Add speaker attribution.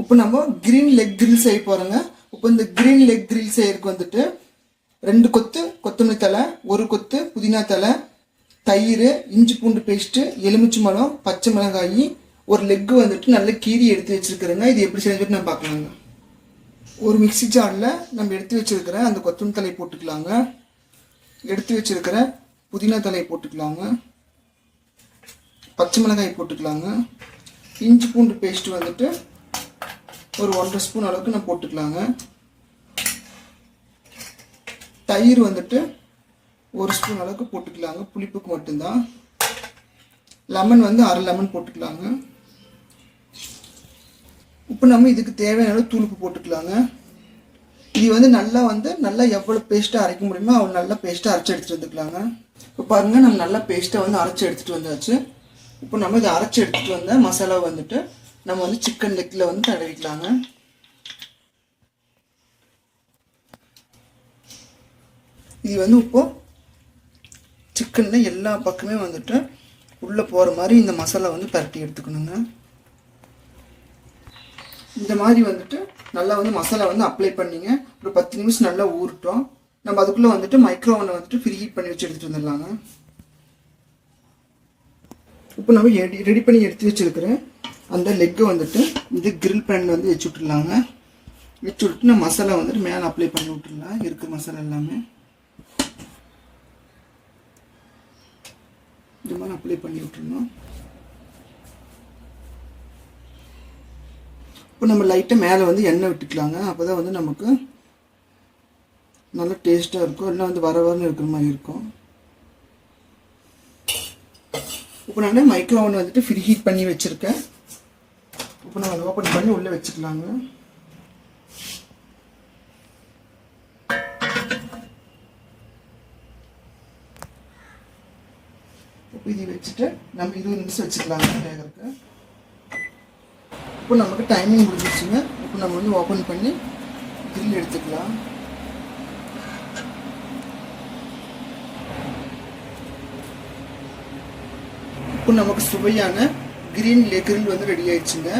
Speaker 1: இப்போ நம்ம green leg grill செய்ய போகிறோங்க இப்போ இந்த க்ரீன் லெக் கிரில் செய்யறதுக்கு வந்துட்டு ரெண்டு கொத்து கொத்தமல்லி தலை ஒரு கொத்து புதினா தலை தயிர் இஞ்சி பூண்டு பேஸ்ட்டு எலுமிச்சை மரம் பச்சை மிளகாய் ஒரு லெக்கு வந்துட்டு நல்ல கீரி எடுத்து வச்சுருக்குறேங்க. இது எப்படி செஞ்சுட்டு நான் பார்க்கலாங்க. ஒரு மிக்சி ஜாரில் நம்ம எடுத்து வச்சிருக்கிற அந்த கொத்தமல்லி தலையை போட்டுக்கலாங்க. எடுத்து வச்சுருக்கிற புதினா தலையை போட்டுக்கலாங்க. பச்சை மிளகாய் போட்டுக்கலாங்க. இஞ்சி பூண்டு பேஸ்ட்டு வந்துட்டு ஒரு ஒன்றரை ஸ்பூன் அளவுக்கு நான் போட்டுக்கலாங்க. தயிர் வந்துட்டு ஒரு ஸ்பூன் அளவுக்கு போட்டுக்கலாங்க. புளிப்புக்கு மட்டும்தான். லெமன் வந்து அரை லெமன் போட்டுக்கலாங்க. இப்போ நம்ம இதுக்கு தேவையான அளவு தூளுப்பு போட்டுக்கலாங்க. இது வந்து நல்லா வந்து நல்லா எவ்வளோ பேஸ்ட்டாக அரைக்க முடியுமோ அவ்வளோ நல்லா பேஸ்ட்டாக அரைச்சி எடுத்துகிட்டு வந்துக்கலாங்க. இப்போ பாருங்கள் நம்ம நல்லா பேஸ்ட்டாக வந்து அரைச்சி எடுத்துகிட்டு வந்தாச்சு. இப்போ நம்ம இதை அரைச்சி எடுத்துகிட்டு வந்த மசாலா வந்துட்டு நம்ம வந்து சிக்கன் லெக்கில் வந்து தடவிக்கலாங்க. இது வந்து இப்போ சிக்கனில் எல்லா பக்கமே வந்துட்டு உள்ளே போகிற மாதிரி இந்த மசாலா வந்து பரட்டி எடுத்துக்கணுங்க. இந்த மாதிரி வந்துட்டு நல்லா வந்து மசாலா வந்து அப்ளை பண்ணிங்க. ஒரு பத்து நிமிஷம் நல்லா ஊறட்டும். நம்ம அதுக்குள்ளே வந்துட்டு மைக்ரோவனை வந்துட்டு ஃப்ரீ ஹீட் பண்ணி வச்சு எடுத்துகிட்டு வந்துடலாங்க. இப்போ நம்ம ரெடி பண்ணி எடுத்து வச்சுருக்கிறேன். அந்த லெக்கை வந்துட்டு இந்த கிரில் பேன் வந்து வச்சு விட்டுடலாங்க. வச்சு விட்டு மசாலா வந்துட்டு மேலே அப்ளை பண்ணி விட்டுடலாம். இருக்கிற மசாலா எல்லாமே. இந்த மாதிரி அப்ளை பண்ணி விட்டுருணும் இப்போ நம்ம லைட்டாக மேலே வந்து எண்ணெய் விட்டுக்கலாங்க. அப்போ தான் வந்து நமக்கு நல்லா டேஸ்ட்டாக இருக்கும். இல்லை வந்து வர வரன்னு இருக்கிற மாதிரி இருக்கும். இப்போ நான் மைக்ரோவன் வந்துட்டு ஃப்ரீ ஹீட் பண்ணி வச்சுருக்கேன். இப்போ நம்ம அதை ஓப்பன் பண்ணி உள்ளே வச்சுக்கலாங்க. இப்போ இது வச்சுட்டு நம்ம இருபது நிமிஷம் வச்சுக்கலாங்க வேகிறதுக்கு. இப்போ நமக்கு டைமிங் முடிஞ்சிச்சுங்க இப்போ நம்ம வந்து ஓப்பன் பண்ணி கிரில் எடுத்துக்கலாம். இப்போ நமக்கு சுவையான கிரீன் கிரில் வந்து ரெடி ஆயிடுச்சுங்க.